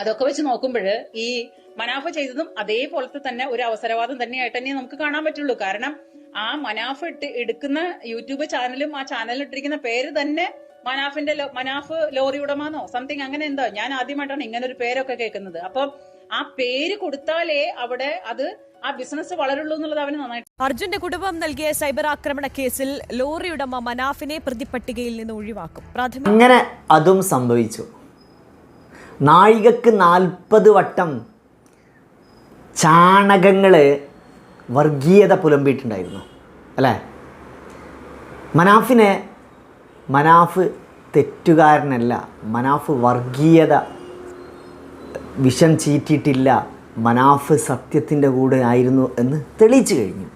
അതൊക്കെ വെച്ച് നോക്കുമ്പോൾ ഈ മനാഫ ചെയ്തതും അതേപോലത്തെ തന്നെ ഒരു അവസരവാദം തന്നെയായിട്ട് തന്നെ നമുക്ക് കാണാൻ പറ്റുള്ളൂ. കാരണം ആ മനാഫ് ഇട്ട് എടുക്കുന്ന യൂട്യൂബ് ചാനലും ആ ചാനലിൽ ഇട്ടിരിക്കുന്ന പേര് തന്നെ മനാഫിന്റെ മനാഫ് ലോറി ഉടമാന്നോ സംതിങ് അങ്ങനെ എന്തോ. ഞാൻ ആദ്യമായിട്ടാണ് ഇങ്ങനെ ഒരു പേരൊക്കെ കേൾക്കുന്നത്. അപ്പം ആ പേര് കൊടുത്താലേ അവിടെ അത് ആ ബിസിനസ് വളരുള്ളൂ എന്നുള്ളത് അവന് നന്നായിട്ട് അർജുന്റെ കുടുംബം നൽകിയ സൈബർ ആക്രമണ കേസിൽ ലോറി ഉടമ മനാഫിനെ പ്രതിപട്ടികയിൽ നിന്ന് ഒഴിവാക്കും. അങ്ങനെ അതും സംഭവിച്ചു. നാഴികക്ക് നാൽപ്പത് വട്ടം ചാണകങ്ങൾ വർഗീയത പുലമ്പിയിട്ടുണ്ടായിരുന്നു അല്ലേ? മനാഫിനെ മനാഫ് തെറ്റുകാരനല്ല മനാഫ് വർഗീയത വിഷം ചീറ്റിയിട്ടില്ല മനാഫ് സത്യത്തിന്റെ കൂടെ ആയിരുന്നു എന്ന് തെളിയിച്ചു കഴിഞ്ഞു.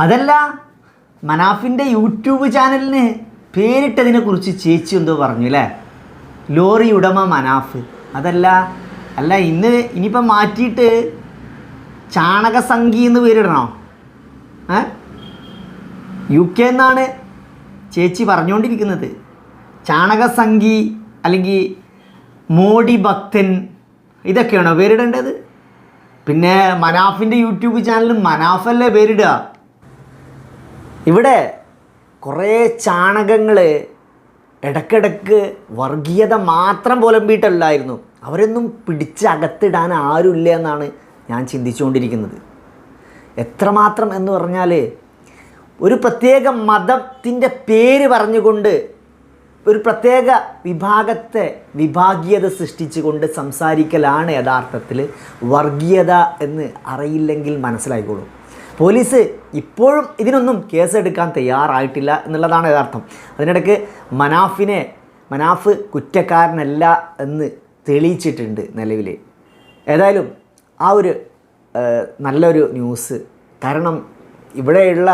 അതല്ല മനാഫിന്റെ യൂട്യൂബ് ചാനലിന് പേരിട്ടതിനെക്കുറിച്ച് ചേച്ചി എന്തോ പറഞ്ഞു അല്ലേ? ലോറി ഉടമ മനാഫ്. അതല്ല അല്ല ഇന്ന് ഇനിയിപ്പം മാറ്റിയിട്ട് ചാണകസംഖി എന്ന് പേരിടണോ? ഏ? യു കെ എന്നാണ് ചേച്ചി പറഞ്ഞുകൊണ്ടിരിക്കുന്നത് ചാണകസംഖി അല്ലെങ്കിൽ മോഡി ഭക്തൻ ഇതൊക്കെയാണോ പേരിടേണ്ടത്? പിന്നെ മനാഫിന്റെ യൂട്യൂബ് ചാനലിൽ മനാഫല്ലേ പേരിടുക. ഇവിടെ കുറേ ചാണകങ്ങൾ ഇടക്കിടക്ക് വർഗീയത മാത്രം പുലമ്പിയിട്ടല്ലായിരുന്നു. അവരൊന്നും പിടിച്ചകത്തിടാൻ ആരുമില്ല എന്നാണ് ഞാൻ ചിന്തിച്ചുകൊണ്ടിരിക്കുന്നത്. എത്രമാത്രം എന്ന് പറഞ്ഞാൽ ഒരു പ്രത്യേക മതത്തിന്റെ പേര് പറഞ്ഞുകൊണ്ട് ഒരു പ്രത്യേക വിഭാഗത്തെ വിഭാഗീയത സൃഷ്ടിച്ചുകൊണ്ട് സംസാരിക്കലാണ് യഥാർത്ഥത്തിൽ വർഗീയത എന്ന് അറിയില്ലെങ്കിൽ മനസ്സിലായിക്കോളും. പോലീസ് ഇപ്പോഴും ഇതിനൊന്നും കേസെടുക്കാൻ തയ്യാറായിട്ടില്ല എന്നുള്ളതാണ് യഥാർത്ഥം. അതിനിടയ്ക്ക് മനാഫിനെ മനാഫ് കുറ്റക്കാരനല്ല എന്ന് തെളിയിച്ചിട്ടുണ്ട് നിലവിൽ ഏതായാലും ആ ഒരു നല്ലൊരു ന്യൂസ്. കാരണം ഇവിടെയുള്ള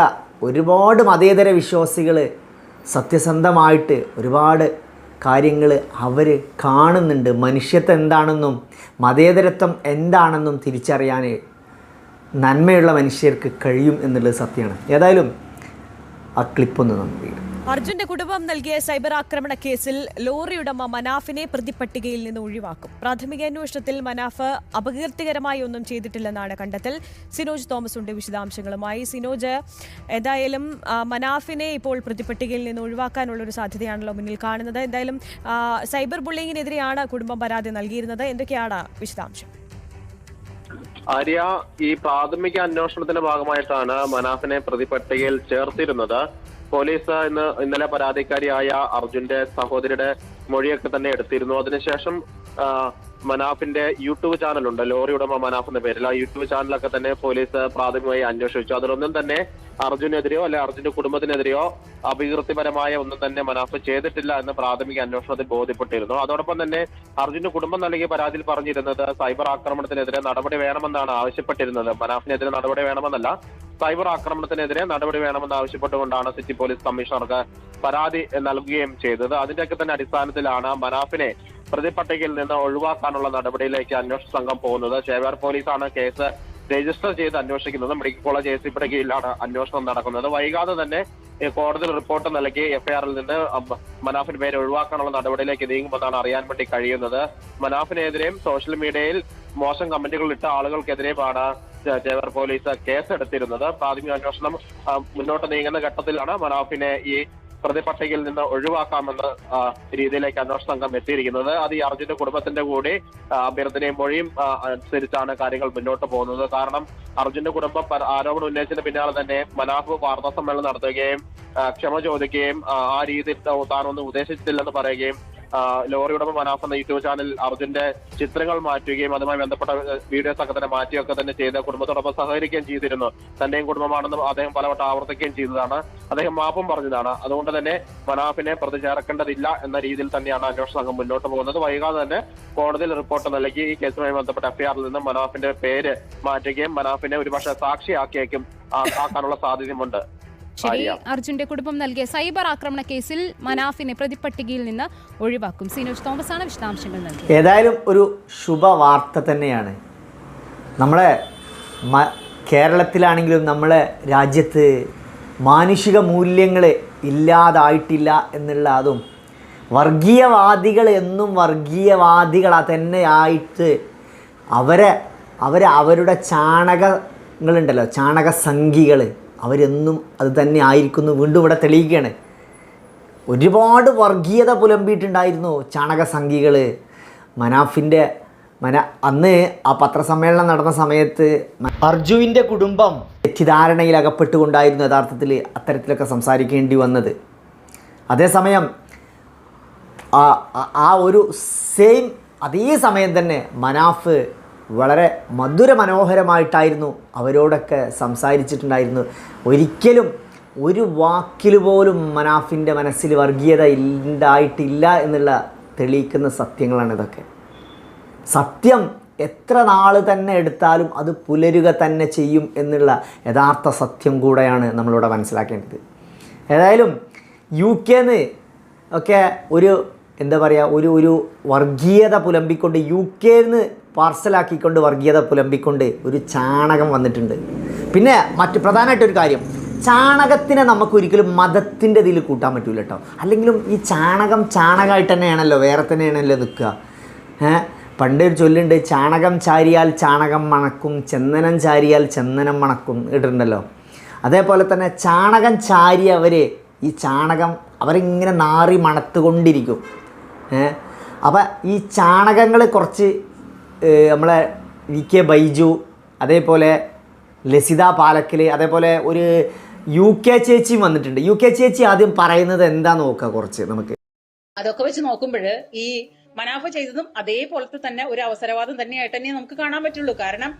ഒരുപാട് മതേതര വിശ്വാസികൾ സത്യസന്ധമായിട്ട് ഒരുപാട് കാര്യങ്ങൾ അവർ കാണുന്നുണ്ട്. മനുഷ്യത്വം എന്താണെന്നും മതേതരത്വം എന്താണെന്നും തിരിച്ചറിയാൻ നന്മയുള്ള മനുഷ്യർക്ക് കഴിയും എന്നുള്ളത് സത്യമാണ്. ഏതായാലും ആ ക്ലിപ്പൊന്ന് നമുക്ക് അർജുന്റെ കുടുംബം നൽകിയ സൈബർ ആക്രമണ കേസിൽ ലോറി ഉടമ മനാഫിനെ പ്രതിപട്ടികയിൽ നിന്ന് ഒഴിവാക്കും. പ്രാഥമിക അന്വേഷണത്തിൽ മനാഫ് അപകീർത്തികരമായി ഒന്നും ചെയ്തിട്ടില്ലെന്നാണ് കണ്ടെത്തൽ. സിനോജ് തോമസ് ഉണ്ട് വിശദാംശങ്ങളുമായി. സിനോജ് ഏതായാലും മനാഫിനെ ഇപ്പോൾ പ്രതിപട്ടികയിൽ നിന്ന് ഒഴിവാക്കാനുള്ള ഒരു സാധ്യതയാണല്ലോ മുന്നിൽ കാണുന്നത്. എന്തായാലും സൈബർ ബുള്ളിങ്ങിനെതിരെയാണ് കുടുംബം പരാതി നൽകിയിരുന്നത്. എന്തൊക്കെയാണ് വിശദാംശം? ആര്യ ഈ പ്രാഥമിക അന്വേഷണത്തിന്റെ ഭാഗമായിട്ടാണ് മനാഫിനെ പ്രതിപട്ടികയിൽ ചേർത്തിരുന്നത്. പോലീസ് ഇന്ന് ഇന്നലെ പരാതിക്കാരിയായ അർജുന്റെ സഹോദരിയുടെ മൊഴിയൊക്കെ തന്നെ എടുത്തിരുന്നു. അതിനുശേഷം മനാഫിന്റെ യൂട്യൂബ് ചാനലുണ്ട്. ലോറി ഉടമ മനാഫ് എന്ന പേരിൽ. ആ യൂട്യൂബ് ചാനലൊക്കെ തന്നെ പോലീസ് പ്രാഥമികമായി അന്വേഷിച്ചു. അതിലൊന്നും തന്നെ അർജുനെതിരെയോ അല്ലെ അർജുന്റെ കുടുംബത്തിനെതിരെയോ അപകീർത്തിപരമായ ഒന്നും തന്നെ മനാഫ് ചെയ്തിട്ടില്ല എന്ന് പ്രാഥമിക അന്വേഷണത്തിൽ ബോധ്യപ്പെട്ടിരുന്നു. അതോടൊപ്പം തന്നെ അർജുന്റെ കുടുംബം നൽകിയ പരാതിയിൽ പറഞ്ഞിരുന്നത് സൈബർ ആക്രമണത്തിനെതിരെ നടപടി വേണമെന്നാണ് ആവശ്യപ്പെട്ടിരുന്നത്. മനാഫിനെതിരെ നടപടി വേണമെന്നല്ല സൈബർ ആക്രമണത്തിനെതിരെ നടപടി വേണമെന്ന് ആവശ്യപ്പെട്ടുകൊണ്ടാണ് സിറ്റി പോലീസ് കമ്മീഷണർക്ക് പരാതി നൽകുകയും ചെയ്തത്. അതിന്റെയൊക്കെ തന്നെ അടിസ്ഥാനത്തിലാണ് മനാഫിനെ പ്രതിപട്ടികയിൽ നിന്ന് ഒഴിവാക്കാനുള്ള നടപടിയിലേക്ക് അന്വേഷണ സംഘം പോകുന്നത്. ചേവാർ പോലീസാണ് കേസ് രജിസ്റ്റർ ചെയ്ത് അന്വേഷിക്കുന്നത്. മെഡിക്കൽ കോളേജ് എ സിയുടെ കീഴിലാണ് അന്വേഷണം നടക്കുന്നത്. വൈകാതെ തന്നെ കോടതി റിപ്പോർട്ട് നൽകി എഫ്ഐആറിൽ നിന്ന് മനാഫിൻ പേര് ഒഴിവാക്കാനുള്ള നടപടിയിലേക്ക് നീങ്ങുമെന്നാണ് അറിയാൻ വേണ്ടി കഴിയുന്നത്. മനാഫിനെതിരെയും സോഷ്യൽ മീഡിയയിൽ മോശം കമന്റുകൾ ഇട്ട ആളുകൾക്കെതിരെയുമാണ് ജവർ പോലീസ് കേസെടുത്തിരുന്നത്. പ്രാഥമിക അന്വേഷണം മുന്നോട്ട് നീങ്ങുന്ന ഘട്ടത്തിലാണ് മനാഫിനെ ഈ പ്രതിപട്ടികയിൽ നിന്ന് ഒഴിവാക്കാമെന്ന രീതിയിലേക്ക് അന്വേഷണ സംഘം എത്തിയിരിക്കുന്നത്. അത് ഈ അർജുന്റെ കുടുംബത്തിന്റെ കൂടി അഭ്യർത്ഥനയും മൊഴിയും അനുസരിച്ചാണ് കാര്യങ്ങൾ മുന്നോട്ട് പോകുന്നത്. കാരണം അർജുന്റെ കുടുംബം ആരോപണം ഉന്നയിച്ചതിന് പിന്നാലെ തന്നെ മനാഫ് വാർത്താ സമ്മേളനം നടത്തുകയും ക്ഷമ ചോദിക്കുകയും ആ, രീതിയിൽ താനൊന്നും ഉദ്ദേശിച്ചിട്ടില്ലെന്ന് പറയുകയും ലോറി ഉടമ മനാഫ് എന്ന യൂട്യൂബ് ചാനൽ അർജുന്റെ ചിത്രങ്ങൾ മാറ്റുകയും അതുമായി ബന്ധപ്പെട്ട വീഡിയോസ് ഒക്കെ തന്നെ മാറ്റിയൊക്കെ തന്നെ ചെയ്ത് കുടുംബത്തോടൊപ്പം സഹകരിക്കുകയും ചെയ്തിരുന്നു. തന്റെയും കുടുംബമാണെന്നും അദ്ദേഹം പലവട്ടം ആവർത്തിക്കുകയും ചെയ്തതാണ്. അദ്ദേഹം മാപ്പും പറഞ്ഞതാണ്. അതുകൊണ്ട് തന്നെ മനാഫിനെ പ്രതി ചേർക്കേണ്ടതില്ല എന്ന രീതിയിൽ തന്നെയാണ് അന്വേഷണ സംഘം മുന്നോട്ട് പോകുന്നത്. വൈകാതെ തന്നെ കോടതിയിൽ റിപ്പോർട്ട് നൽകി ഈ കേസുമായി ബന്ധപ്പെട്ട എഫ്ഐആറിൽ നിന്ന് മനാഫിന്റെ പേര് മാറ്റുകയും മനാഫിനെ ഒരുപക്ഷെ സാക്ഷിയാക്കിയേക്കും ആക്കാനുള്ള സാധ്യതയുമുണ്ട്. ശരി. അർജുന്റെ കുടുംബം നൽകിയ സൈബർ ആക്രമണ കേസിൽ മനാഫിനെ പ്രതിപട്ടികയിൽ നിന്ന് ഒഴിവാക്കും. സീനോജ് തോമസ് ആണ് വിശദാംശങ്ങൾ നൽകിയത്. ഏതായാലും ഒരു ശുഭവാർത്ത തന്നെയാണ്. നമ്മളെ കേരളത്തിലാണെങ്കിലും നമ്മളെ രാജ്യത്ത് മാനുഷിക മൂല്യങ്ങൾ ഇല്ലാതായിട്ടില്ല എന്നുള്ള അതും വർഗീയവാദികൾ എന്നും വർഗീയവാദികളാ തന്നെ ആയിട്ട് അവരെ അവരെ അവരുടെ ചാണകങ്ങളുണ്ടല്ലോ ചാണക സംഖികൾ അവരെന്നും അത് തന്നെ ആയിരിക്കുന്നു വീണ്ടും ഇവിടെ തെളിയിക്കുകയാണ്. ഒരുപാട് വർഗീയത പുലമ്പിയിട്ടുണ്ടായിരുന്നു ചാണകസംഖികൾ മനാഫിന്റെ മന അന്ന് ആ പത്രസമ്മേളനം നടന്ന സമയത്ത് അർജുവിന്റെ കുടുംബം തെറ്റിദ്ധാരണയിൽ അകപ്പെട്ടുകൊണ്ടായിരുന്നു യഥാർത്ഥത്തിൽ അത്തരത്തിലൊക്കെ സംസാരിക്കേണ്ടി വന്നത്. അതേസമയം ആ ഒരു സെയിം അതേ സമയം തന്നെ മനാഫ് വളരെ മധുര മനോഹരമായിട്ടായിരുന്നു അവരോടൊക്കെ സംസാരിച്ചിട്ടുണ്ടായിരുന്നു. ഒരിക്കലും ഒരു വാക്കിൽ പോലും മനാഫിന്റെ മനസ്സിൽ വർഗീയത ഉണ്ടായിട്ടില്ല എന്നുള്ള തെളിയിക്കുന്ന സത്യങ്ങളാണ് ഇതൊക്കെ. സത്യം എത്ര നാൾ തന്നെ എടുത്താലും അത് പുലരുക തന്നെ ചെയ്യും എന്നുള്ള യഥാർത്ഥ സത്യം കൂടെയാണ് നമ്മളിവിടെ മനസ്സിലാക്കേണ്ടത്. ഏതായാലും യു കെന്ന് ഒക്കെ ഒരു എന്താ പറയുക ഒരു ഒരു വർഗീയത പുലമ്പിക്കൊണ്ട് യു കെന്ന് പാർസലാക്കിക്കൊണ്ട് വർഗീയത പുലമ്പിക്കൊണ്ട് ഒരു ചാണകം വന്നിട്ടുണ്ട്. പിന്നെ മറ്റ് പ്രധാനമായിട്ടൊരു കാര്യം. ചാണകത്തിനെ നമുക്ക് ഒരിക്കലും മതത്തിന്റെ ഇതിൽ കൂട്ടാൻ പറ്റൂല കേട്ടോ അല്ലെങ്കിലും ഈ ചാണകം ചാണകമായിട്ട് തന്നെയാണല്ലോ വേറെ തന്നെയാണല്ലോ നിൽക്കുക. ഏഹ് പണ്ട് ഒരു ചൊല്ലുണ്ട് ചാണകം ചാരിയാൽ ചാണകം മണക്കും ചന്ദനം ചാരിയാൽ ചന്ദനം മണക്കും ഇട്ടിട്ടുണ്ടല്ലോ. അതേപോലെ തന്നെ ചാണകം ചാരിയവർ ഈ ചാണകം അവരിങ്ങനെ നാറി മണത്തുകൊണ്ടിരിക്കും. ഏഹ് അപ്പം ഈ ചാണകങ്ങൾ കുറച്ച് നമ്മളെ വി കെ ബൈജു അതേപോലെ ലസിത പാലക്കിൽ അതേപോലെ ഒരു യു കെ ചേച്ചിയും വന്നിട്ടുണ്ട്. യു കെ ചേച്ചി ആദ്യം പറയുന്നത് എന്താ നോക്കുക കുറച്ച് നമുക്ക്? അതൊക്കെ വെച്ച് നോക്കുമ്പോൾ ഈ മനാഫ് ചെയ്തതും അതേപോലത്തെ തന്നെ ഒരു അവസരവാദം തന്നെയായിട്ട് തന്നെ നമുക്ക് കാണാൻ പറ്റുള്ളൂ. കാരണം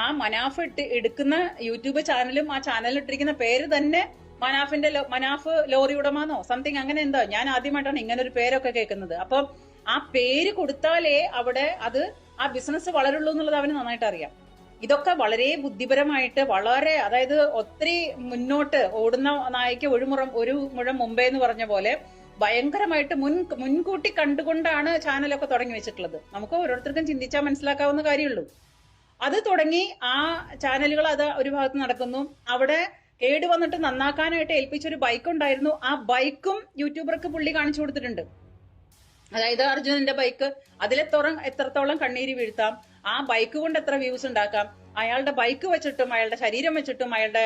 ആ മനാഫ് ഇട്ട് എടുക്കുന്ന യൂട്യൂബ് ചാനലും ആ ചാനലിൽ ഇട്ടിരിക്കുന്ന പേര് തന്നെ മനാഫിന്റെ മനാഫ് ലോറി ഉടമാന്നോ സംതിങ് അങ്ങനെ എന്തോ. ഞാൻ ആദ്യമായിട്ടാണ് ഇങ്ങനെ ഒരു പേരൊക്കെ കേൾക്കുന്നത്. അപ്പം ആ പേര് കൊടുത്താലേ അവിടെ അത് ആ ബിസിനസ് വളരുള്ളൂ എന്നുള്ളത് അവന് നന്നായിട്ട് അറിയാം. ഇതൊക്കെ വളരെ ബുദ്ധിപരമായിട്ട് വളരെ അതായത് ഒത്തിരി മുന്നോട്ട് ഓടുന്ന നായിക്ക് ഒരു മുറം ഒരു മുഴം മുമ്പേ എന്ന് പറഞ്ഞ പോലെ ഭയങ്കരമായിട്ട് മുൻ മുൻകൂട്ടി കണ്ടുകൊണ്ടാണ് ചാനലൊക്കെ തുടങ്ങി വെച്ചിട്ടുള്ളത്. നമുക്ക് ഓരോരുത്തർക്കും ചിന്തിച്ചാൽ മനസ്സിലാക്കാവുന്ന കാര്യമുള്ളൂ. അത് തുടങ്ങി ആ ചാനലുകൾ അത് ഒരു ഭാഗത്ത് നടക്കുന്നു. അവിടെ കേട് വന്നിട്ട് നന്നാക്കാനായിട്ട് ഏൽപ്പിച്ച ഒരു ബൈക്ക് ഉണ്ടായിരുന്നു. ആ ബൈക്കും യൂട്യൂബർക്ക് പുള്ളി കാണിച്ചു കൊടുത്തിട്ടുണ്ട്. അതായത് അർജുനന്റെ ബൈക്ക് അതിലെത്തോളം എത്രത്തോളം കണ്ണീര് വീഴ്ത്താം ആ ബൈക്ക് കൊണ്ട് എത്ര വ്യൂസ് ഉണ്ടാക്കാം അയാളുടെ ബൈക്ക് വെച്ചിട്ടും അയാളുടെ ശരീരം വെച്ചിട്ടും അയാളുടെ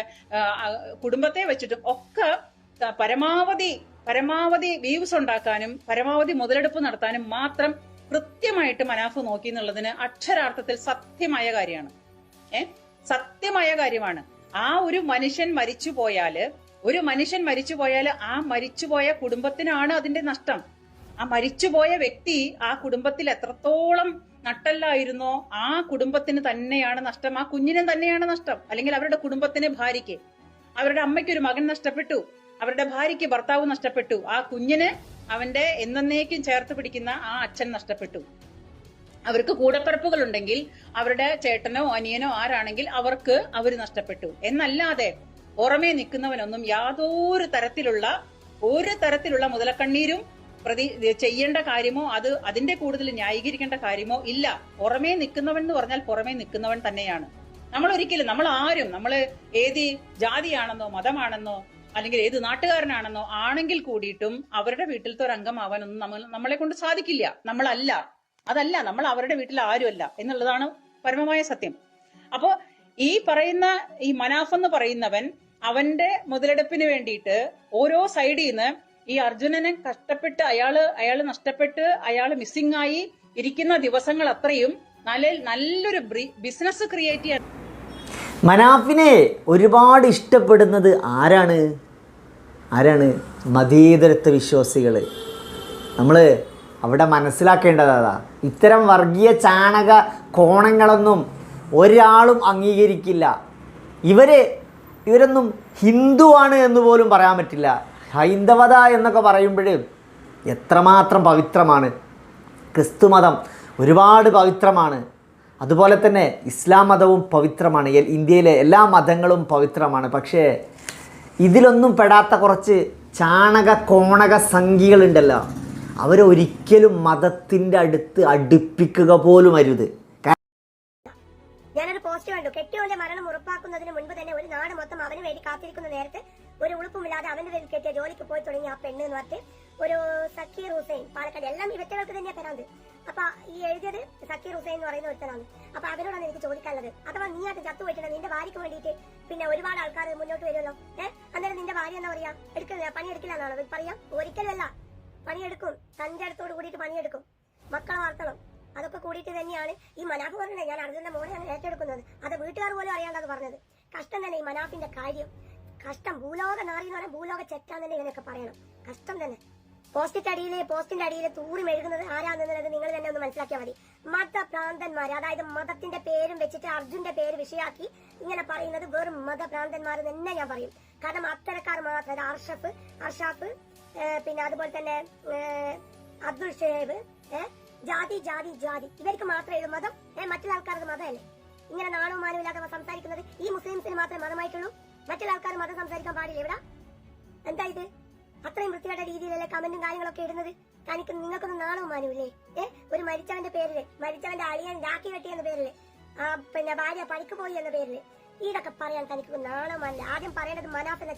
കുടുംബത്തെ വെച്ചിട്ടും ഒക്കെ പരമാവധി പരമാവധി വ്യൂസ് ഉണ്ടാക്കാനും പരമാവധി മുതലെടുപ്പ് നടത്താനും മാത്രം കൃത്യമായിട്ട് മനാഫ് നോക്കി എന്നുള്ളതിന് അക്ഷരാർത്ഥത്തിൽ സത്യമായ കാര്യമാണ്. ഏ? സത്യമായ കാര്യമാണ്. ആ ഒരു മനുഷ്യൻ മരിച്ചു പോയാൽ ഒരു മനുഷ്യൻ മരിച്ചു പോയാൽ ആ മരിച്ചുപോയ കുടുംബത്തിനാണ് അതിന്റെ നഷ്ടം. ആ മരിച്ചുപോയ വ്യക്തി ആ കുടുംബത്തിൽ എത്രത്തോളം നട്ടല്ലായിരുന്നോ ആ കുടുംബത്തിന് തന്നെയാണ് നഷ്ടം. ആ കുഞ്ഞിനും തന്നെയാണ് നഷ്ടം. അല്ലെങ്കിൽ അവരുടെ കുടുംബത്തിന് ഭാര്യയ്ക്ക്. അവരുടെ അമ്മയ്ക്ക് ഒരു മകൻ നഷ്ടപ്പെട്ടു. അവരുടെ ഭാര്യയ്ക്ക് ഭർത്താവ് നഷ്ടപ്പെട്ടു. ആ കുഞ്ഞിന് അവന്റെ എന്നേക്കും ചേർത്ത് പിടിക്കുന്ന ആ അച്ഛൻ നഷ്ടപ്പെട്ടു. അവർക്ക് കൂടപ്പിറപ്പുകൾ ഉണ്ടെങ്കിൽ അവരുടെ ചേട്ടനോ അനിയനോ ആരാണെങ്കിൽ അവർക്ക് അവർ നഷ്ടപ്പെട്ടു. എന്നല്ലാതെ പുറമേ നിൽക്കുന്നവനൊന്നും യാതൊരു തരത്തിലുള്ള ഒരു തരത്തിലുള്ള മുതലക്കണ്ണീരും പ്രതി ചെയ്യേണ്ട കാര്യമോ അത് അതിന്റെ കൂടുതൽ ന്യായീകരിക്കേണ്ട കാര്യമോ ഇല്ല. പുറമേ നിൽക്കുന്നവൻ എന്ന് പറഞ്ഞാൽ പുറമേ നിൽക്കുന്നവൻ തന്നെയാണ്. നമ്മൾ ഒരിക്കലും നമ്മൾ ആരും നമ്മൾ ഏത് ജാതിയാണെന്നോ മതമാണെന്നോ അല്ലെങ്കിൽ ഏത് നാട്ടുകാരനാണെന്നോ ആണെങ്കിൽ കൂടിയിട്ടും അവരുടെ വീട്ടിലത്തെ ഒരു അംഗമാവാനൊന്നും നമ്മൾ നമ്മളെ കൊണ്ട് സാധിക്കില്ല. നമ്മളല്ല. അതല്ല നമ്മൾ അവരുടെ വീട്ടിൽ ആരുമല്ല എന്നുള്ളതാണ് പരമമായ സത്യം. അപ്പോ ഈ പറയുന്ന ഈ മനാഫ് എന്ന് പറയുന്നവൻ അവന്റെ മുതലെടുപ്പിന് വേണ്ടിയിട്ട് ഓരോ സൈഡിൽ നിന്ന് ഈ അർജുനനെ കഷ്ടപ്പെട്ട് അയാൾ അയാൾ നഷ്ടപ്പെട്ട് അയാൾ മിസ്സിംഗ് ആയി ഇരിക്കുന്ന ദിവസങ്ങൾ അത്രയും നല്ല നല്ലൊരു ബിസിനസ് ക്രിയേറ്റ് ചെയ്യാൻ മനാഫിനെ ഒരുപാട് ഇഷ്ടപ്പെടുന്നത് ആരാണ്? ആരാണ്? മതേതരത്വ വിശ്വാസികൾ നമ്മൾ അവിടെ മനസ്സിലാക്കേണ്ടത് അതാ. ഇത്തരം വർഗീയ ചാണക കോണങ്ങളൊന്നും ഒരാളും അംഗീകരിക്കില്ല. ഇവർ ഇവരൊന്നും ഹിന്ദുവാണ് എന്ന് പോലും പറയാൻ പറ്റില്ല. ഹൈന്ദവത എന്നൊക്കെ പറയുമ്പോൾ എത്രമാത്രം പവിത്രമാണ്. ക്രിസ്തുമതം ഒരുപാട് പവിത്രമാണ്. അതുപോലെ തന്നെ ഇസ്ലാം മതവും പവിത്രമാണ്. ഇന്ത്യയിലെ എല്ലാ മതങ്ങളും പവിത്രമാണ്. പക്ഷേ ഇതിലൊന്നും പെടാത്ത കുറച്ച് ചാണക കോണക സംഖ്യകളുണ്ടല്ലോ അവരൊരിക്കലും മതത്തിന്റെ അടുത്ത് അടുപ്പിക്കുക പോലും അരുത്. ഞാനൊരു പോസ്റ്റ് കണ്ടു. കെട്ടിയോന്റെ മരണം ഉറപ്പാക്കുന്നതിന് മുൻപ് തന്നെ ഒരു നാട് മൊത്തം അവന് വേണ്ടി കാത്തിരിക്കുന്ന നേരത്ത് ഒരു ഉളുപ്പുമില്ലാതെ അവന്റെ പേരിൽ കെട്ടിയ ജോലിക്ക് പോയി തുടങ്ങി ആ പെണ്ണ് എന്ന് പറഞ്ഞിട്ട് ഒരു സക്കീർ ഹുസൈൻ പാലക്കാട് എല്ലാം ഇവറ്റകൾക്ക് തന്നെയാ തരാത് അപ്പൊ ഈ എഴുതിയത് സക്കീർ ഹുസൈൻ എന്ന് പറയുന്ന ഒരുത്തനാണ്. അപ്പൊ അവരോടാണ് എനിക്ക് ചോദിക്കാനുള്ളത്. അഥവാ നീ അത് ചത്തു പോയിട്ടുണ്ട് നിന്റെ ഭാര്യക്ക് വേണ്ടിയിട്ട് പിന്നെ ഒരുപാട് ആൾക്കാർ മുന്നോട്ട് വരുമല്ലോ. ഏഹ് അന്നേരം നിന്റെ ഭാര്യ എന്താ പറയാ? എടുക്കില്ല പണിയെടുക്കില്ല എന്നാണ്. പറയാം ഒരിക്കലല്ല പണിയെടുക്കും. തന്റെ അടുത്തോട് കൂടിയിട്ട് പണിയെടുക്കും. മക്കളെ വളർത്തണം. അതൊക്കെ കൂടിയിട്ട് തന്നെയാണ് ഈ മനാഫ് പറഞ്ഞത് ഞാൻ അർജുന്റെ മോനെ ഏറ്റെടുക്കുന്നത്. അത് വീട്ടുകാർ പോലും അറിയാണ്ടത് പറഞ്ഞത്. കഷ്ടം തന്നെ ഈ മനാഫിന്റെ കാര്യം. കഷ്ടം. ഭൂലോക നാറി എന്ന് പറയാൻ ഭൂലോക തന്നെ ഇതിനൊക്കെ പറയണം. കഷ്ടം തന്നെ. പോസ്റ്റിന്റെ അടിയിൽ പോസ്റ്റിന്റെ അടിയിൽ തൂറി മെഴുകുന്നത് ആരാന്നുള്ളത് നിങ്ങൾ തന്നെ ഒന്ന് മനസ്സിലാക്കിയാൽ മതി. മതഭ്രാന്തന്മാർ അതായത് മതത്തിന്റെ പേരും വെച്ചിട്ട് അർജുന്റെ പേര് വിഷയാക്കി ഇങ്ങനെ പറയുന്നത് വെറും മതഭ്രാന്തന്മാർ തന്നെ ഞാൻ പറയും. കാരണം അത്തരക്കാർ മാത്രം അർഷഫ് അർഷാഫ് പിന്നെ അതുപോലെ തന്നെ അബ്ദുൾ ഷേബ് ജാതി ജാതി ജാതി. ഇവർക്ക് മാത്രമേ ഇത് മതം. മറ്റുള്ള ആൾക്കാർക്ക് മതമല്ലേ? ഇങ്ങനെ നാണവും മാനവും ഇല്ലാതെ സംസാരിക്കുന്നത് ഈ മുസ്ലിംസിന് മാത്രമേ മതമായിട്ടുള്ളൂ? മറ്റുള്ള ആൾക്കാർ മതം സംസാരിക്കാൻ പാടില്ല. ഇവിടെ എന്താ ഇത്? അത്രയും വൃത്തികെട്ട രീതിയിലല്ലേ കമന്റും കാര്യങ്ങളൊക്കെ ഇടുന്നത്? തനിക്ക് നിങ്ങൾക്കൊന്നും നാണവും മാനുവില്ലേ ഏ? ഒരു മരിച്ചവന്റെ പേരിൽ മരിച്ചവന്റെ അളിയൻ രാഖി വെട്ടി എന്ന പേരിൽ ആ പിന്നെ ഭാര്യ പണിക്ക് പോയി എന്ന പേരിൽ ഇതൊക്കെ പറയാൻ തനിക്ക് നാണമല്ല ആദ്യം പറയേണ്ടത് മനാഫ് എന്ന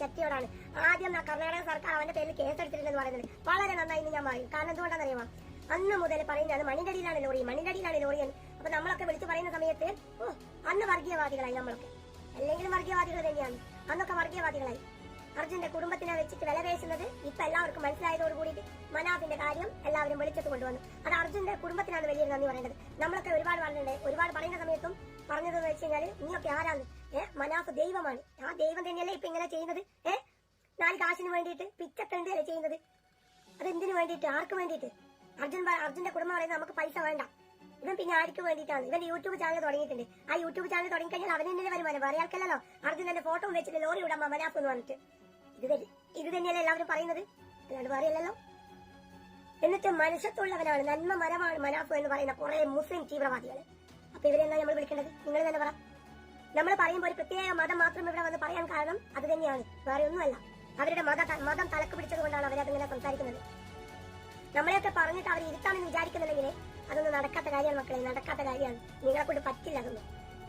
ആദ്യം ആ കർണാടക സർക്കാർ അവന്റെ പേരിൽ കേസെടുത്തിരുന്നെന്ന് പറയുന്നത്. വളരെ നന്നായി ഞാൻ പറയും കാരണം എന്തുകൊണ്ടാണെന്നറിയാമോ? അന്ന് മുതൽ പറയുന്നത് അത് ലോറി ലോറിയൻ ലോറി എന്ന്. അപ്പൊ നമ്മളൊക്കെ വിളിച്ചു പറയുന്ന സമയത്ത് ഓ അന്ന് വർഗീയവാദികളായി നമ്മളൊക്കെ. അല്ലെങ്കിലും വർഗീയവാദികൾ തന്നെയാണ്. അന്നൊക്കെ വർഗീയവാദികളായി. അർജുന്റെ കുടുംബത്തിനെ വെച്ചിട്ട് വില പേശുന്നത് ഇപ്പൊ എല്ലാവർക്കും മനസ്സിലായതോട് കൂടിയിട്ട് മനാഫിന്റെ കാര്യം എല്ലാവരും വെളിച്ചത്ത് കൊണ്ടുവന്നു. അത് അർജുന്റെ കുടുംബത്തിനാണ് വലിയൊരു നന്ദി പറയേണ്ടത്. നമ്മളൊക്കെ ഒരുപാട് പറഞ്ഞിട്ടുണ്ട്. ഒരുപാട് പറയുന്ന സമയത്തും പറഞ്ഞത് വെച്ച് കഴിഞ്ഞാൽ നീയൊക്കെ ആരാണ്? ഏഹ് മനാഫ് ദൈവമാണ്. ആ ദൈവം തന്നെയല്ലേ ഇപ്പൊ ഇങ്ങനെ ചെയ്യുന്നത്? ഏഹ് നാല് കാശിന് വേണ്ടിയിട്ട് പിച്ചത്തണ്ടല്ലേ ചെയ്യുന്നത്? അത് എന്തിനു വേണ്ടിയിട്ട്? ആർക്ക് വേണ്ടിയിട്ട്? അർജുൻ അർജുന്റെ കുടുംബം പറയുന്നത് നമുക്ക് പൈസ വേണ്ട. ഇവൻ പിന്നെ ആർക്ക് വേണ്ടിയിട്ടാണ്? ഇവൻ യൂട്യൂബ് ചാനൽ തുടങ്ങിയിട്ടുണ്ട്. ആ യൂട്യൂബ് ചാനൽ തുടങ്ങി കഴിഞ്ഞാൽ അവൻ തന്നെ വരുമാനം. വേറെ ആൾക്കല്ലോ അർജുൻ എന്റെ ഫോട്ടോ വെച്ചിട്ട് ലോറി വിടാൻ മമനാപ്പ് എന്ന് പറഞ്ഞിട്ട്. ഇത് ഇത് തന്നെയല്ലേ എല്ലാവരും പറയുന്നത്? അല്ലാണ്ട് പറയല്ലോ എന്നിട്ട് മനുഷ്യത്തുള്ളവനാണ് നന്മ മരമാണ് മനാഫ് എന്ന് പറയുന്ന കുറെ മുസ്ലിം തീവ്രവാദികൾ അപ്പൊ ഇവരെന്താ നമ്മൾ വിളിക്കേണ്ടത്? നിങ്ങൾ തന്നെ പറ. നമ്മൾ പറയുമ്പോൾ ഒരു പ്രത്യേക മതം മാത്രം ഇവിടെ വന്ന് പറയാൻ കാരണം അത് തന്നെയാണ്. വേറെ ഒന്നുമല്ല. അവരുടെ മത മതം തലക്ക് പിടിച്ചത് കൊണ്ടാണ് അവരതിങ്ങനെ സംസാരിക്കുന്നത്. നമ്മളെയൊക്കെ പറഞ്ഞിട്ട് അവർ ഇരുത്താമെന്ന് വിചാരിക്കുന്നുണ്ടെങ്കിൽ അതൊന്നും നടക്കാത്ത കാര്യമാണ് മക്കളെ നടക്കാത്ത കാര്യമാണ്. നിങ്ങളെ കൊണ്ട് പറ്റില്ല അതൊന്നും.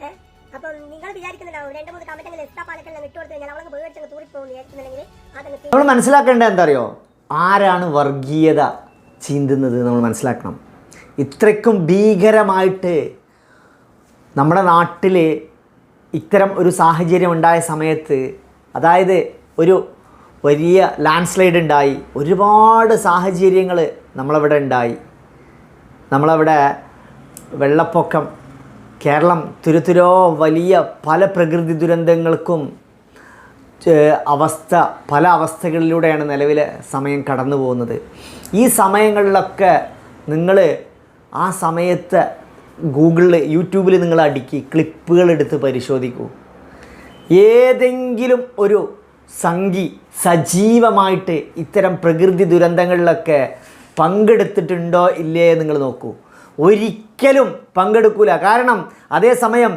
ഏഹ് അപ്പം നിങ്ങൾ വിചാരിക്കുന്നുണ്ടാവും രണ്ട് മൂന്ന് കമന്റെങ്കിലും എക്സ്ട്രാ പാലക്കെല്ലാം ഇട്ട് കൊടുത്തു കഴിഞ്ഞാൽ അവളങ്ങ് പേടിച്ചങ്ങ് തൂറിപ്പോകും വിചാരിക്കുന്നുണ്ടെങ്കിൽ അതങ്ങ് നമ്മൾ മനസ്സിലാക്കേണ്ടത് എന്താ അറിയോ ആരാണ് വർഗീയത ചീന്തുന്നത് നമ്മൾ മനസ്സിലാക്കണം. ഇത്രയ്ക്കും ഭീകരമായിട്ട് നമ്മുടെ നാട്ടിൽ ഇത്തരം ഒരു സാഹചര്യം ഉണ്ടായ സമയത്ത് അതായത് ഒരു വലിയ ലാൻഡ് സ്ലൈഡ് ഉണ്ടായി. ഒരുപാട് സാഹചര്യങ്ങൾ നമ്മളവിടെ ഉണ്ടായി. നമ്മളവിടെ വെള്ളപ്പൊക്കം കേരളം തുരുതുരോ വലിയ പല പ്രകൃതി ദുരന്തങ്ങൾക്കും അവസ്ഥ പല അവസ്ഥകളിലൂടെയാണ് നിലവിലെ സമയം കടന്നു പോകുന്നത്. ഈ സമയങ്ങളിലൊക്കെ നിങ്ങൾ ആ സമയത്ത് ഗൂഗിളിൽ യൂട്യൂബിൽ നിങ്ങൾ അടുക്കി ക്ലിപ്പുകൾ എടുത്ത് പരിശോധിക്കൂ. ഏതെങ്കിലും ഒരു സംഘി സജീവമായിട്ട് ഇത്തരം പ്രകൃതി ദുരന്തങ്ങളിലൊക്കെ പങ്കെടുത്തിട്ടുണ്ടോ ഇല്ലേ നിങ്ങൾ നോക്കൂ. ഒരിക്കലും പങ്കെടുക്കൂല. കാരണം അതേസമയം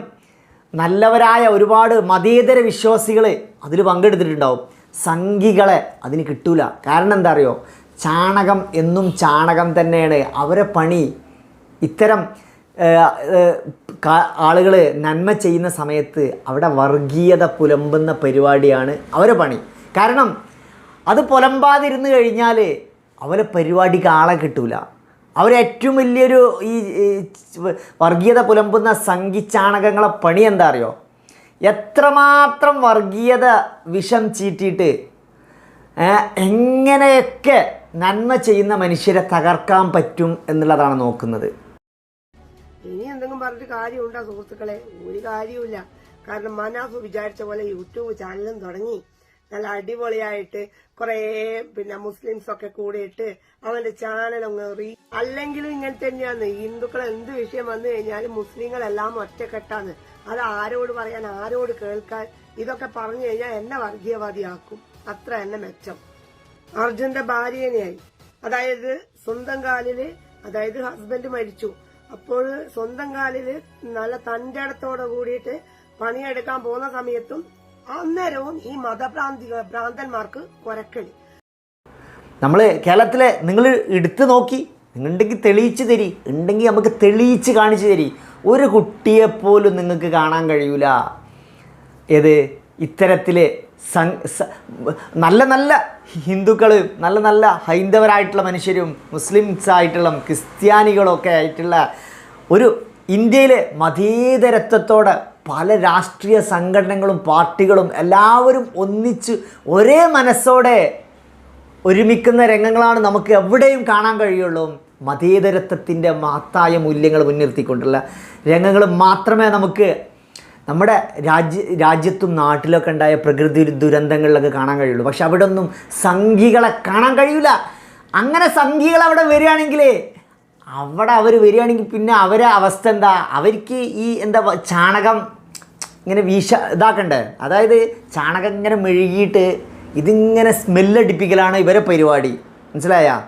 നല്ലവരായ ഒരുപാട് മതേതര വിശ്വാസികൾ അതിൽ പങ്കെടുത്തിട്ടുണ്ടാവും. സംഘികളെ അതിന് കിട്ടൂല. കാരണം എന്താ അറിയോ? ചാണകം എന്നും ചാണകം തന്നെയാണ്. അവരെ പണി ഇത്തരം ആളുകൾ നന്മ ചെയ്യുന്ന സമയത്ത് അവിടെ വർഗീയത പുലമ്പുന്ന പരിപാടിയാണ് അവരെ പണി. കാരണം അത് പുലമ്പാതിരുന്ന് കഴിഞ്ഞാൽ അവരെ പരിപാടിക്ക് ആളെ കിട്ടൂല. അവരേറ്റവും വലിയൊരു ഈ വർഗീയത പുലമ്പുന്ന സംഘിച്ചാണകങ്ങളെ പണി എന്താ അറിയോ? എത്രമാത്രം വർഗീയത വിഷം ചീറ്റിയിട്ട് എങ്ങനെയൊക്കെ നന്മ ചെയ്യുന്ന മനുഷ്യരെ തകർക്കാൻ പറ്റും എന്നുള്ളതാണ് നോക്കുന്നത്. ഇനി എന്തെങ്കിലും പറഞ്ഞിട്ട് കാര്യമുണ്ടോ സുഹൃത്തുക്കളെ? ഒരു കാര്യമില്ല കാരണം മനാഫ് വിചാരിച്ച പോലെ യൂട്യൂബ് ചാനലും തുടങ്ങി. നല്ല അടിപൊളിയായിട്ട് കൊറേ പിന്നെ മുസ്ലിംസ് ഒക്കെ കൂടിയിട്ട് അവന്റെ ചാനൽ അങ്ങ് റീ അല്ലെങ്കിലും ഇങ്ങനെ തന്നെയാണ്. ഹിന്ദുക്കൾ എന്ത് വിഷയം വന്നു കഴിഞ്ഞാലും മുസ്ലിങ്ങളെല്ലാം ഒറ്റക്കെട്ടാണ്. അത് ആരോട് പറയാൻ ആരോട് കേൾക്കാൻ ഇതൊക്കെ പറഞ്ഞു കഴിഞ്ഞാൽ എന്നെ വർഗീയവാദിയാക്കും. അത്ര എന്നെ മെച്ചം. അർജുന്റെ ഭാര്യനെയായി അതായത് സ്വന്തം കാലിൽ അതായത് ഹസ്ബൻഡ് മരിച്ചു. അപ്പോൾ സ്വന്തം കാലിൽ നല്ല തന്റെ അടുത്തോടെ കൂടിയിട്ട് പണിയെടുക്കാൻ പോകുന്ന സമയത്തും അന്നേരവും ഈ മതഭ്രാന്തി ഭ്രാന്തന്മാർക്ക് കൊരക്കൽ നമ്മൾ കേരളത്തിലെ നിങ്ങൾ എടുത്തു നോക്കി നിങ്ങളുണ്ടെങ്കിൽ തെളിയിച്ച് തരി ഉണ്ടെങ്കിൽ നമുക്ക് തെളിയിച്ച് കാണിച്ചു തരി. ഒരു കുട്ടിയെപ്പോലും നിങ്ങൾക്ക് കാണാൻ കഴിയൂല. ഏത്? ഇത്തരത്തിൽ നല്ല നല്ല ഹിന്ദുക്കൾ നല്ല നല്ല ഹൈന്ദവരായിട്ടുള്ള മനുഷ്യരും മുസ്ലിംസ് ആയിട്ടുള്ള ക്രിസ്ത്യാനികളൊക്കെ ആയിട്ടുള്ള ഒരു ഇന്ത്യയിലെ മതേതരത്വത്തോടെ പല രാഷ്ട്രീയ സംഘടനകളും പാർട്ടികളും എല്ലാവരും ഒന്നിച്ച് ഒരേ മനസ്സോടെ ഒരുമിക്കുന്ന രംഗങ്ങളാണ് നമുക്ക് എവിടെയും കാണാൻ കഴിയുള്ളൂ. മതേതരത്വത്തിന്റെ മഹത്തായ മൂല്യങ്ങൾ മുൻനിർത്തിക്കൊണ്ടുള്ള രംഗങ്ങൾ മാത്രമേ നമുക്ക് നമ്മുടെ രാജ്യ രാജ്യത്തും നാട്ടിലൊക്കെ ഉണ്ടായ പ്രകൃതി ദുരന്തങ്ങളിലൊക്കെ കാണാൻ കഴിയുള്ളൂ. പക്ഷെ അവിടെ ഒന്നും സംഘികളെ കാണാൻ കഴിയില്ല അങ്ങനെ സംഘികൾ അവിടെ വരികയാണെങ്കിലേ അവിടെ അവർ വരികയാണെങ്കിൽ പിന്നെ അവരെ അവസ്ഥ എന്താ? അവർക്ക് ഈ എന്താ ചാണകം ഇങ്ങനെ വീശ ഇതാക്കണ്ടേ? അതായത് ചാണകം ഇങ്ങനെ മെഴുകിയിട്ട് ഇതിങ്ങനെ സ്മെല്ലടിപ്പിക്കലാണ് ഇവരെ പരിപാടി. മനസ്സിലായ?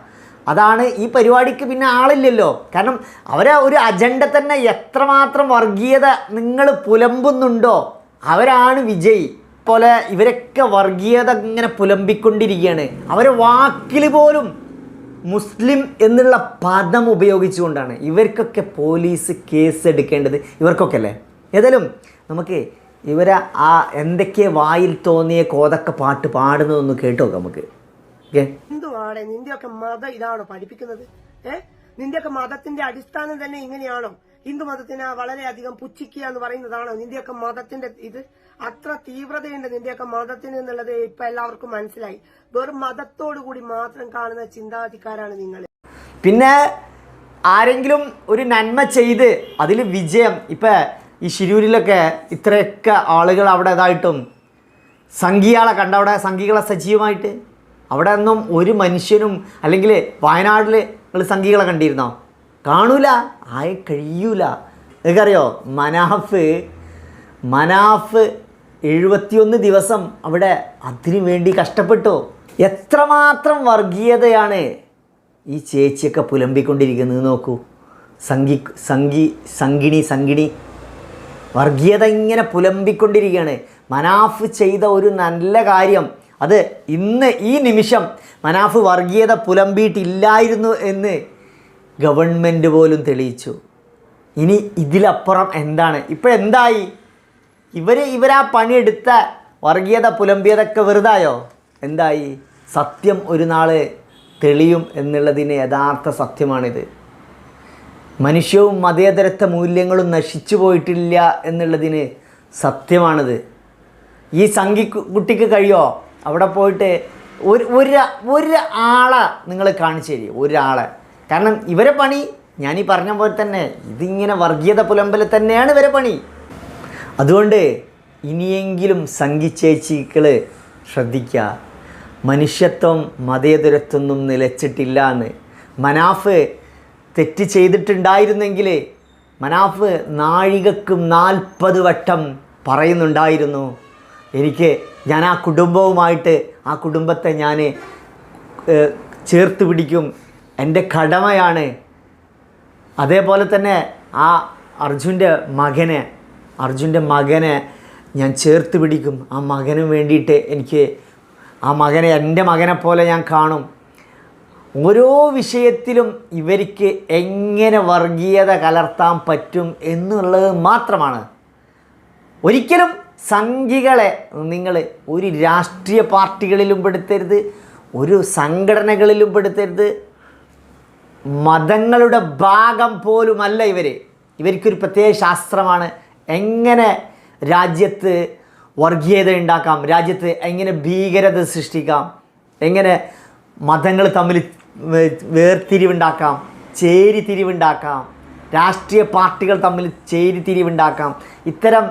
അതാണ് ഈ പരിപാടിക്ക് പിന്നെ ആളില്ലല്ലോ. കാരണം അവരെ ഒരു അജണ്ട തന്നെ എത്രമാത്രം വർഗീയത നിങ്ങൾ പുലമ്പുന്നുണ്ടോ? അവരാണ് വിജയ്. പോലെ ഇവരൊക്കെ വർഗീയത ഇങ്ങനെ പുലമ്പിക്കൊണ്ടിരിക്കുകയാണ്. അവരെ വാക്കിൽ പോലും മുസ്ലിം എന്നുള്ള പദം ഉപയോഗിച്ചുകൊണ്ടാണ് ഇവർക്കൊക്കെ പോലീസ് കേസ് എടുക്കേണ്ടത്. ഇവർക്കൊക്കെ അല്ലേ? ഏതായാലും നമുക്ക് ഇവരെ ആ എന്തൊക്കെ വായിൽ തോന്നിയ കോതൊക്കെ പാട്ട് പാടുന്നതൊന്ന് കേട്ടു നമുക്ക്. നിന്റെയൊക്കെ മതം ഇതാണോ പഠിപ്പിക്കുന്നത്. ഏ? നിന്റെയൊക്കെ മതത്തിന്റെ അടിസ്ഥാനം തന്നെ ഇങ്ങനെയാണോ? ഹിന്ദു മതത്തിനെ വളരെയധികം പുച്ഛിക്കുക എന്ന് പറയുന്നതാണ് നിന്റെയൊക്കെ മതത്തിന്റെ ഇത്. അത്ര തീവ്രതയുണ്ട് നിന്റെയൊക്കെ മതത്തിന് എന്നുള്ളത് ഇപ്പൊ എല്ലാവർക്കും മനസ്സിലായി. വെറും മതത്തോടുകൂടി മാത്രം കാണുന്ന ചിന്താഗതിക്കാരാണ് നിങ്ങൾ പിന്നെ ആരെങ്കിലും ഒരു നന്മ ചെയ്ത് അതിൽ വിജയം ഇപ്പം ഈ ശിരൂരിലൊക്കെ ഇത്രയൊക്കെ ആളുകൾ അവിടെ ഇതായിട്ടും സംഘികളെ കണ്ട അവിടെ സംഘികളെ സജീവമായിട്ട്. അവിടെ ഒന്നും ഒരു മനുഷ്യനും അല്ലെങ്കിൽ വയനാട്ടിൽ നിങ്ങൾ സംഘികളെ കണ്ടിരുന്നോ? കാണൂല ആയി കഴിയൂല. നിങ്ങൾക്കറിയോ മനാഫ് മനാഫ് എഴുപത്തിയൊന്ന് ദിവസം അവിടെ അതിനു വേണ്ടി കഷ്ടപ്പെട്ടു. എത്രമാത്രം വർഗീയതയാണ് ഈ ചേച്ചിയൊക്കെ പുലമ്പിക്കൊണ്ടിരിക്കുന്നത് നോക്കൂ. സംഗി സംഗി സംഗിണി സംഗിണി വർഗീയത ഇങ്ങനെ പുലമ്പിക്കൊണ്ടിരിക്കുകയാണ്. മനാഫ് ചെയ്ത ഒരു നല്ല കാര്യം അത് ഇന്ന് ഈ നിമിഷം മനാഫ് വർഗീയത പുലമ്പിയിട്ടില്ലായിരുന്നു എന്ന് ഗവൺമെന്റ് പോലും തെളിയിച്ചു. ഇനി ഇതിലപ്പുറം എന്താണ്? ഇപ്പോഴെന്തായി? ഇവർ ഇവരാ പണിയെടുത്ത വർഗീയത പുലമ്പിയതൊക്കെ വെറുതായോ? എന്തായി? സത്യം ഒരു നാൾ തെളിയും എന്നുള്ളതിന് യഥാർത്ഥ സത്യമാണിത്. മനുഷ്യവും മതേതരത്വ മൂല്യങ്ങളും നശിച്ചു പോയിട്ടില്ല എന്നുള്ളതിന് സത്യമാണിത്. ഈ സംഘി കുട്ടിക്ക് കഴിയോ? അവിടെ പോയിട്ട് ഒരു ഒരു ഒരാളെ നിങ്ങൾ കാണിച്ചു തരും ഒരാളെ. കാരണം ഇവരെ പണി ഞാൻ ഈ പറഞ്ഞ പോലെ തന്നെ ഇതിങ്ങനെ വർഗീയത പുലമ്പൽ തന്നെയാണ് ഇവരെ പണി. അതുകൊണ്ട് ഇനിയെങ്കിലും സംഘിച്ചേച്ചികൾ ശ്രദ്ധിക്കുക മനുഷ്യത്വം മതേതരത്വമൊന്നും നിലച്ചിട്ടില്ല എന്ന്. മനാഫ് തെറ്റ് ചെയ്തിട്ടുണ്ടായിരുന്നെങ്കിൽ മനാഫ് നാഴികക്കും നാൽപ്പത് വട്ടം പറയുന്നുണ്ടായിരുന്നു. എനിക്ക് ഞാൻ ആ കുടുംബവുമായിട്ട് ആ കുടുംബത്തെ ഞാൻ ചേർത്ത് പിടിക്കും എന്റെ കടമയാണ്. അതേപോലെ തന്നെ ആ അർജുന്റെ മകനെ അർജുന്റെ മകനെ ഞാൻ ചേർത്ത് പിടിക്കും. ആ മകനും വേണ്ടിയിട്ട് എനിക്ക് ആ മകനെ എന്റെ മകനെ പോലെ ഞാൻ കാണും. ഓരോ വിഷയത്തിലും ഇവർക്ക് എങ്ങനെ വർഗീയത കലർത്താൻ പറ്റും എന്നുള്ളത് മാത്രമാണ്. ഒരിക്കലും സംഘികളെ നിങ്ങൾ ഒരു രാഷ്ട്രീയ പാർട്ടികളിലും പെടുത്തരുത് ഒരു സംഘടനകളിലും പെടുത്തരുത് മതങ്ങളുടെ ഭാഗം പോലുമല്ല ഇവർ ഇവർക്കൊരു പ്രത്യേക ശാസ്ത്രമാണ്. എങ്ങനെ രാജ്യത്ത് വർഗീയത ഉണ്ടാക്കാം രാജ്യത്ത് എങ്ങനെ ഭീകരത സൃഷ്ടിക്കാം എങ്ങനെ മതങ്ങൾ തമ്മിൽ വേർതിരിവുണ്ടാക്കാം ചേരിതിരിവുണ്ടാക്കാം രാഷ്ട്രീയ പാർട്ടികൾ തമ്മിൽ ചേരിതിരിവുണ്ടാക്കാം. ഇത്തരം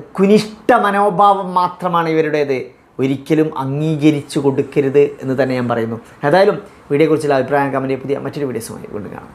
കുനിഷ്ഠ മനോഭാവം മാത്രമാണ് ഇവരുടേത്. ഒരിക്കലും അംഗീകരിച്ചു കൊടുക്കരുത് എന്ന് തന്നെ ഞാൻ പറയുന്നു. ഏതായാലും വീഡിയോയെക്കുറിച്ചുള്ള അഭിപ്രായം കമന്റ് പുതിയ മറ്റൊരു വീഡിയോസുമായി വീണ്ടും കാണാം.